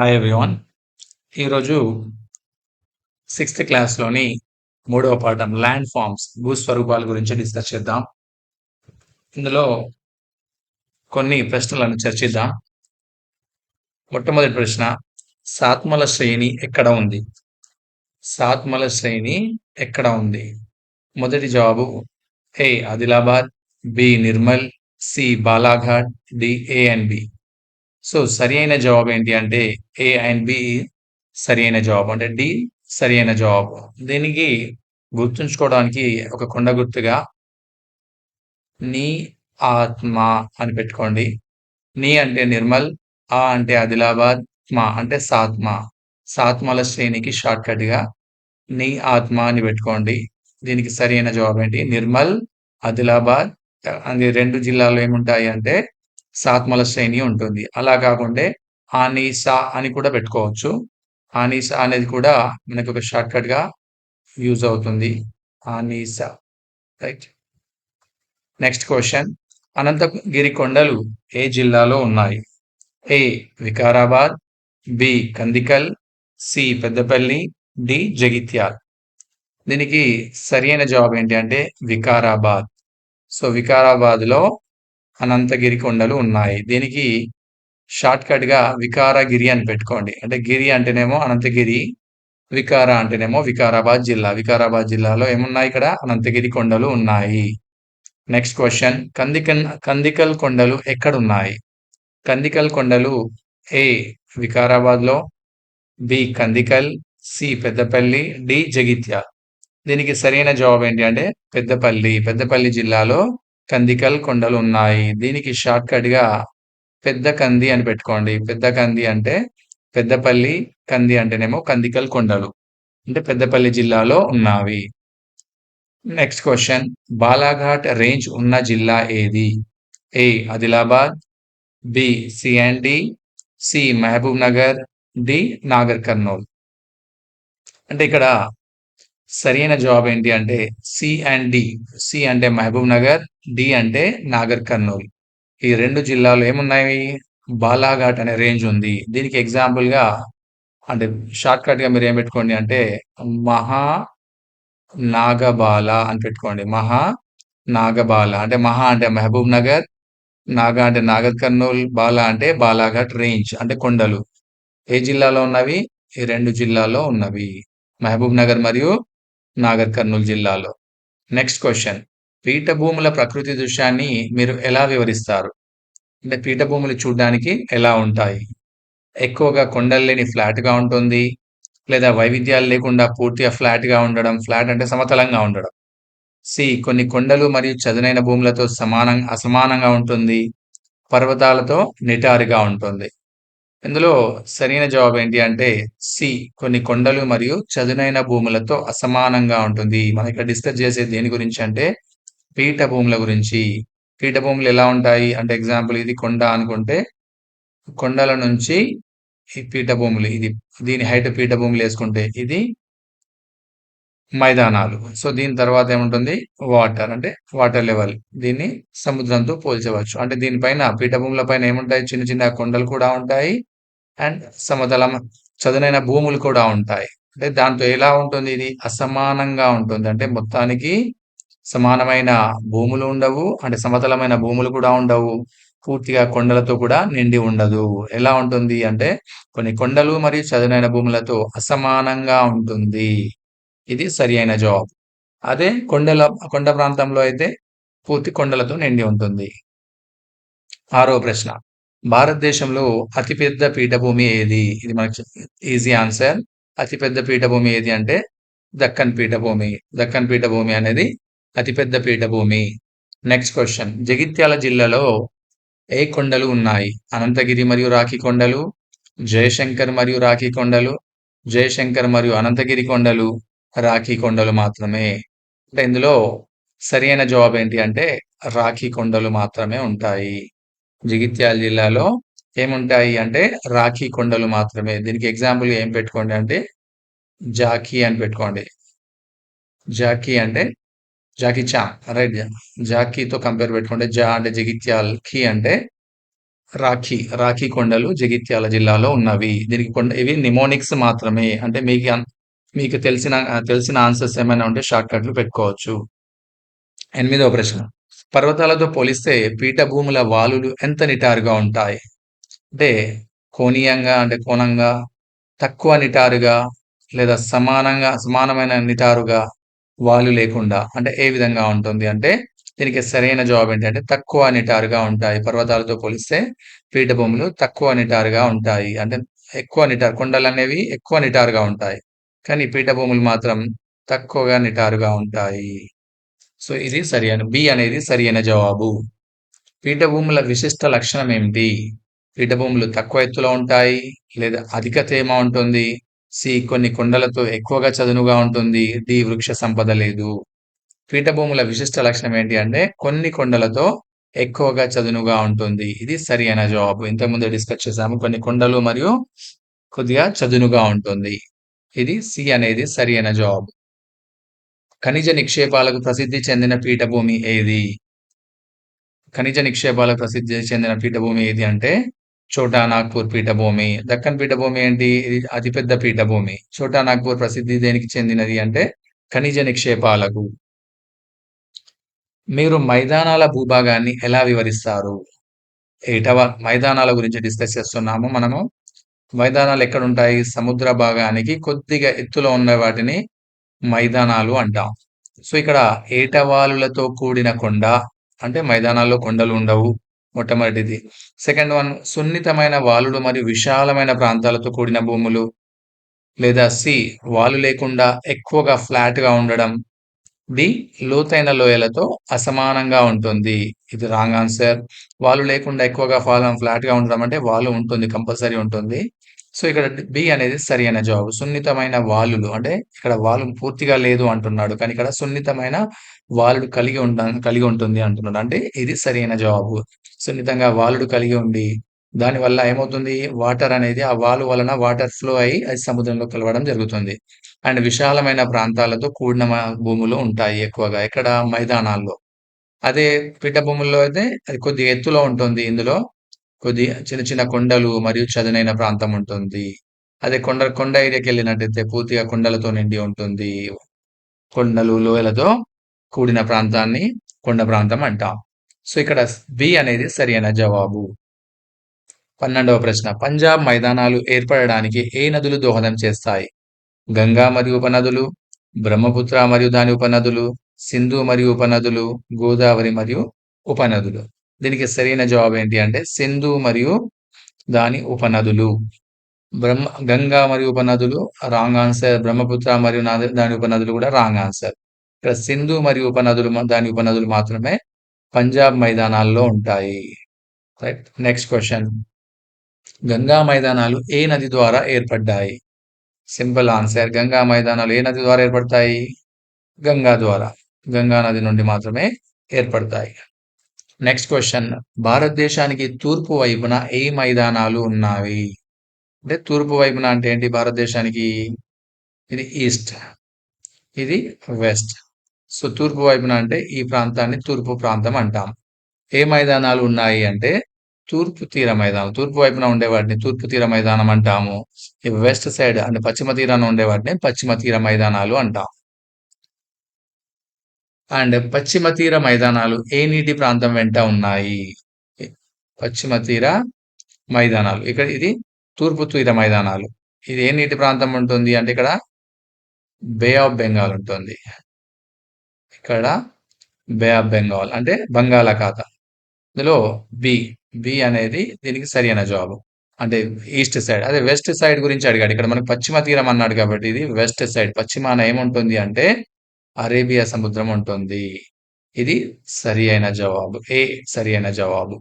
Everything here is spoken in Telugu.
హాయ్ ఎవ్రీవన్ ఈరోజు సిక్స్త్ క్లాస్లోని మూడవ పాఠం ల్యాండ్ ఫార్మ్స్ భూస్వరూపాల గురించి డిస్కస్ చేద్దాం. ఇందులో కొన్ని ప్రశ్నలను చర్చిద్దాం. మొట్టమొదటి ప్రశ్న సాత్మల శ్రేణి ఎక్కడ ఉంది? సాత్మల శ్రేణి ఎక్కడ ఉంది? మొదటి జవాబు A Adilabad B Nirmal C Balaghat D A and B so సరి అయిన జవాబు ఏంటి అంటే ఏ అండ్ బి సరి అయిన జవాబు అంటే డి సరి అయిన జవాబు దీనికి గుర్తుంచుకోవడానికి ఒక కొండ గుర్తుగా నీ ఆత్మ అని పెట్టుకోండి. నీ అంటే నిర్మల్ ఆ అంటే ఆదిలాబాద్ మా అంటే సాత్మ. సాత్మల శ్రేణికి షార్ట్ నీ ఆత్మ అని పెట్టుకోండి. దీనికి సరి అయిన జవాబు ఏంటి? నిర్మల్ ఆదిలాబాద్ అది రెండు జిల్లాలో ఏముంటాయి అంటే సాత్మల శ్రేణి ఉంటుంది. అలా కాకుండా ఆనీసా అని కూడా పెట్టుకోవచ్చు. ఆనీసా అనేది కూడా మనకు ఒక షార్ట్ కట్గా యూజ్ అవుతుంది. ఆనీసా. రైట్. Next question. అనంతగిరి కొండలు ఏ జిల్లాలో ఉన్నాయి? A. Vikarabad B. Kandikal C. Peddapalli D. Jagtial. దీనికి సరైన జవాబు ఏంటి అంటే వికారాబాద్. సో వికారాబాద్లో అనంతగిరి కొండలు ఉన్నాయి. దీనికి షార్ట్ కట్గా వికారగిరి అని పెట్టుకోండి. అంటే గిరి అంటేనేమో అనంతగిరి వికార అంటేనేమో వికారాబాద్ జిల్లా. వికారాబాద్ జిల్లాలో ఏమున్నాయి ఇక్కడ? అనంతగిరి కొండలు ఉన్నాయి. నెక్స్ట్ క్వశ్చన్ కందికల్ కందికల్ కొండలు ఎక్కడ ఉన్నాయి కందికల్ కొండలు A వికారాబాద్లో B Kandikal C Peddapalli D Jagtial. దీనికి సరైన జవాబు ఏంటి అంటే పెద్దపల్లి. పెద్దపల్లి జిల్లాలో కందికల్ కొండలు ఉన్నాయి దీనికి షార్ట్ కట్గా పెద్ద కంది అని పెట్టుకోండి. పెద్ద కంది అంటే పెద్దపల్లి కంది అంటేనేమో కందికల్ కొండలు. అంటే పెద్దపల్లి జిల్లాలో ఉన్నవి. Next question. బాలాఘాట్ రేంజ్ ఉన్న జిల్లా ఏది? A. Adilabad B. C and D C. Mahabubnagar D. Nagarkurnool. అంటే ఇక్కడ సరైన జవాబు ఏంటి అంటే సి అండ్ డి. సి అంటే మహబూబ్ నగర్ డి అంటే నాగర్ కర్నూల్. ఈ రెండు జిల్లాలు ఏమున్నాయి? బాలాఘాట్ అనే రేంజ్ ఉంది. దీనికి ఎగ్జాంపుల్గా అంటే షార్ట్కట్గా గా మీరు ఏం పెట్టుకోండి అంటే మహా నాగబాల అని పెట్టుకోండి. మహా నాగబాల అంటే మహా అంటే మహబూబ్ నగర్ నాగా అంటే నాగర్ కర్నూల్ బాల అంటే బాలాఘాట్ రేంజ్ అంటే కొండలు. ఏ జిల్లాలో ఉన్నవి? ఈ రెండు జిల్లాలో ఉన్నవి. మహబూబ్ నగర్ మరియు నాగర్ కర్నూలు జిల్లాలో. నెక్స్ట్ క్వశ్చన్ పీఠభూముల ప్రకృతి దృశ్యాన్ని మీరు ఎలా వివరిస్తారు? అంటే పీఠభూములు చూడడానికి ఎలా ఉంటాయి? ఎక్కువగా కొండలు లేని ఫ్లాట్గా ఉంటుంది లేదా వైవిధ్యాలు లేకుండా పూర్తిగా ఫ్లాట్గా ఉండడం ఫ్లాట్ అంటే సమతలంగా ఉండడం. సి. కొన్ని కొండలు మరియు చదునైన భూములతో సమానం అసమానంగా ఉంటుంది పర్వతాలతో నిటారుగా ఉంటుంది. ఇందులో సరైన జవాబు ఏంటి అంటే సి కొన్ని కొండలు మరియు చదునైన భూములతో అసమానంగా ఉంటుంది. మనం ఇక్కడ డిస్కస్ చేసేది దేని గురించి అంటే పీఠభూముల గురించి. పీఠభూములు ఎలా ఉంటాయి? అంటే ఎగ్జాంపుల్ ఇది కొండ అనుకుంటే కొండల నుంచి ఈ పీఠభూములు ఇది దీని హైట్ పీఠభూములు వేసుకుంటే ఇది మైదానాలు. సో దీని తర్వాత ఏముంటుంది? వాటర్. అంటే వాటర్ లెవెల్. దీన్ని సముద్రంతో పోల్చవచ్చు. అంటే దీనిపైన పీఠభూముల పైన ఏముంటాయి? చిన్న చిన్న కొండలు కూడా ఉంటాయి. అండ్ సమతలం చదునైన భూములు కూడా ఉంటాయి. అంటే దాంతో ఎలా ఉంటుంది? ఇది అసమానంగా ఉంటుంది. అంటే మొత్తానికి సమానమైన భూములు ఉండవు. అంటే సమతలమైన భూములు కూడా ఉండవు. పూర్తిగా కొండలతో కూడా నిండి ఉండదు. ఎలా ఉంటుంది? అంటే కొన్ని కొండలు మరియు చదునైన భూములతో అసమానంగా ఉంటుంది. ఇది సరి అయిన జవాబు. అదే కొండల కొండ ప్రాంతంలో అయితే పూర్తి కొండలతో నిండి ఉంటుంది. ఆరో ప్రశ్న. భారతదేశంలో అతిపెద్ద పీఠభూమి ఏది? ఇది మనకి ఈజీ ఆన్సర్. అతిపెద్ద పీఠభూమి ఏది అంటే దక్కన్ పీఠభూమి. దక్కన్ పీఠభూమి అనేది అతిపెద్ద పీఠభూమి. నెక్స్ట్ క్వశ్చన్ జగిత్యాల జిల్లాలో ఏ కొండలు ఉన్నాయి? అనంతగిరి మరియు రాఖీ కొండలు జయశంకర్ మరియు రాఖీ కొండలు జయశంకర్ మరియు అనంతగిరి కొండలు రాఖీ కొండలు మాత్రమే అంటే ఇందులో సరైన జవాబు ఏంటి అంటే రాఖీ కొండలు మాత్రమే ఉంటాయి. జగిత్యాల జిల్లాలో ఏముంటాయి అంటే రాఖీ కొండలు మాత్రమే. దీనికి ఎగ్జాంపుల్ ఏం పెట్టుకోండి అంటే జాకీ అని పెట్టుకోండి. జాకీ అంటే జాకీ చా రైట్? జాకీతో కంపేర్ పెట్టుకుంటే జా అంటే జగిత్యాల్ కీ అంటే రాఖీ రాఖీ కొండలు జగిత్యాల జిల్లాలో ఉన్నవి. దీనికి కొండ ఇవి నిమోనిక్స్ మాత్రమే. అంటే మీకు మీకు తెలిసిన తెలిసిన ఆన్సర్స్ ఏమైనా ఉంటే షార్ట్ కట్లు పెట్టుకోవచ్చు. ఎనిమిదవ ప్రశ్న. పర్వతాలతో పోలిస్తే పీఠభూముల వాలులు ఎంత నిటారుగా ఉంటాయి? అంటే కోణీయంగా అంటే కోణంగా తక్కువ నిటారుగా లేదా సమానంగా సమానమైన నిటారుగా వాలు లేకుండా అంటే ఏ విధంగా ఉంటుంది? అంటే దీనికి సరైన జవాబు ఏంటంటే తక్కువ నిటారుగా ఉంటాయి. పర్వతాలతో పోలిస్తే పీఠభూములు తక్కువ నిటారుగా ఉంటాయి. అంటే ఎక్కువ నిటారు కొండలు అనేవి ఎక్కువ నిటారుగా ఉంటాయి. కానీ పీఠభూములు మాత్రం తక్కువగా నిటారుగా ఉంటాయి. సో ఇది సరి అయిన బి అనేది సరి అయిన జవాబు. పీఠభూముల విశిష్ట లక్షణం ఏమిటి? పీఠభూములు తక్కువ ఎత్తులో ఉంటాయి లేదా అధిక తేమ ఉంటుంది సి కొన్ని కొండలతో ఎక్కువగా చదునుగా ఉంటుంది డి వృక్ష సంపద లేదు. పీఠభూముల విశిష్ట లక్షణం ఏంటి అంటే కొన్ని కొండలతో ఎక్కువగా చదునుగా ఉంటుంది. ఇది సరి అయిన జవాబు ఇంతకుముందు డిస్కస్ చేసాము కొన్ని కొండలు మరియు కొద్దిగా చదునుగా ఉంటుంది. ఇది సి అనేది సరి అయిన జవాబు ఖనిజ నిక్షేపాలకు ప్రసిద్ధి చెందిన పీఠభూమి ఏది? ఖనిజ నిక్షేపాలకు ప్రసిద్ధి చెందిన పీఠభూమి ఏది అంటే చోటా నాగ్పూర్ పీఠభూమి. దక్కన్ పీఠభూమి ఏంటి? ఇది అతిపెద్ద పీఠభూమి. చోటా నాగ్పూర్ ప్రసిద్ధి దేనికి చెందినది అంటే ఖనిజ నిక్షేపాలకు. మీరు మైదానాల భూభాగాన్ని ఎలా వివరిస్తారు? ఏటవ మైదానాల గురించి డిస్కస్ చేస్తున్నాము మనము. మైదానాలు ఎక్కడ ఉంటాయి సముద్ర భాగానికి కొద్దిగా ఎత్తులో ఉన్న వాటిని మైదానాలు అంటాం. సో ఇక్కడ ఏటవాలులతో కూడిన కొండ అంటే మైదానాల్లో కొండలు ఉండవు మొట్టమొదటిది. సెకండ్ వన్ సున్నితమైన వాలులు మరియు విశాలమైన ప్రాంతాలతో కూడిన భూములు లేదా సి వాలు లేకుండా ఎక్కువగా ఫ్లాట్గా ఉండడం. డి లోతైన లోయలతో అసమానంగా ఉంటుంది. ఇది రాంగ్ ఆన్సర్. వాలు లేకుండా ఎక్కువగా ఫాలం ఫ్లాట్గా ఉండడం అంటే వాలు ఉంటుంది కంపల్సరీ ఉంటుంది. సో ఇక్కడ బి అనేది సరి అయిన జవాబు. సున్నితమైన వాలులు. అంటే ఇక్కడ వాలు పూర్తిగా లేదు అంటున్నాడు. కానీ ఇక్కడ సున్నితమైన వాలుడు కలిగి ఉండ కలిగి ఉంటుంది అంటున్నాడు. అంటే ఇది సరి అయిన జవాబు. సున్నితంగా వాలుడు కలిగి ఉండి దాని వల్ల ఏమవుతుంది? వాటర్ అనేది ఆ వాలు వలన వాటర్ ఫ్లో అయ్యి అది సముద్రంలో కలవడం జరుగుతుంది. అండ్ విశాలమైన ప్రాంతాలతో కూడిన భూములు ఉంటాయి ఎక్కువగా. ఇక్కడ మైదానాల్లో. అదే పీఠ భూముల్లో అయితే అది కొద్దిగా ఎత్తులో ఉంటుంది. ఇందులో కొద్ది చిన్న చిన్న కొండలు మరియు చదునైన ప్రాంతం ఉంటుంది. అదే కొండ కొండ ఏరియాకి వెళ్ళినట్టయితే పూర్తిగా కొండలతో నిండి ఉంటుంది. కొండలు లోయలతో కూడిన ప్రాంతాన్ని కొండ ప్రాంతం అంటాం. సో ఇక్కడ బి అనేది సరైన జవాబు. పన్నెండవ ప్రశ్న. పంజాబ్ మైదానాలు ఏర్పడడానికి ఏ నదులు దోహదం చేస్తాయి? గంగా మరియు ఉపనదులు బ్రహ్మపుత్ర మరియు దాని ఉపనదులు సింధు మరియు ఉపనదులు గోదావరి మరియు ఉపనదులు. దీనికి సరైన జవాబు ఏంటి అంటే సింధు మరియు దాని ఉపనదులు. బ్రహ్మ గంగా మరియు ఉపనదులు రాంగ్ ఆన్సర్. బ్రహ్మపుత్ర మరియు దాని ఉపనదులు కూడా రాంగ్ ఆన్సర్. ఇక్కడ సింధు మరియు ఉపనదులు దాని ఉపనదులు మాత్రమే పంజాబ్ మైదానాల్లో ఉంటాయి. Right next question. గంగా మైదానాలు ఏ నది ద్వారా ఏర్పడ్డాయి? Simple answer. గంగా మైదానాలు ఏ నది ద్వారా ఏర్పడతాయి? గంగా ద్వారా. గంగా నది నుండి మాత్రమే ఏర్పడతాయి. నెక్స్ట్ క్వశ్చన్ భారతదేశానికి తూర్పు వైపున ఏ మైదానాలు ఉన్నాయి? అంటే తూర్పు వైపున అంటే ఏంటి? భారతదేశానికి ఇది ఈస్ట్ ఇది వెస్ట్. సో తూర్పు వైపున అంటే ఈ ప్రాంతాన్ని తూర్పు ప్రాంతం అంటాం. ఏ మైదానాలు ఉన్నాయి అంటే తూర్పు తీర మైదానం. తూర్పు వైపున ఉండే వాటిని తూర్పు తీర మైదానం అంటాము. వెస్ట్ సైడ్ అంటే పశ్చిమ తీరాన ఉండే వాటిని పశ్చిమ తీర మైదానాలు అంటాం. అండ్ పశ్చిమ తీర మైదానాలు ఏ నీటి ప్రాంతం వెంట ఉన్నాయి? పశ్చిమ తీర మైదానాలు. ఇక్కడ ఇది తూర్పు తీర మైదానాలు. ఇది ఏ నీటి ప్రాంతం ఉంటుంది అంటే ఇక్కడ బే ఆఫ్ బెంగాల్ ఉంటుంది. ఇక్కడ బే ఆఫ్ బెంగాల్ అంటే బంగాళాఖాతం. ఇందులో బి బి అనేది దీనికి సరి అయిన జవాబు. అంటే ఈస్ట్ సైడ్ అదే వెస్ట్ సైడ్ గురించి అడిగాడు. ఇక్కడ మనకు పశ్చిమ తీరం అన్నాడు కాబట్టి ఇది వెస్ట్ సైడ్. పశ్చిమాన ఏముంటుంది అంటే అరేబియా సముద్రం ఉంటుంది ఇది సరి అయిన జవాబు. ఏ సరి అయిన జవాబు?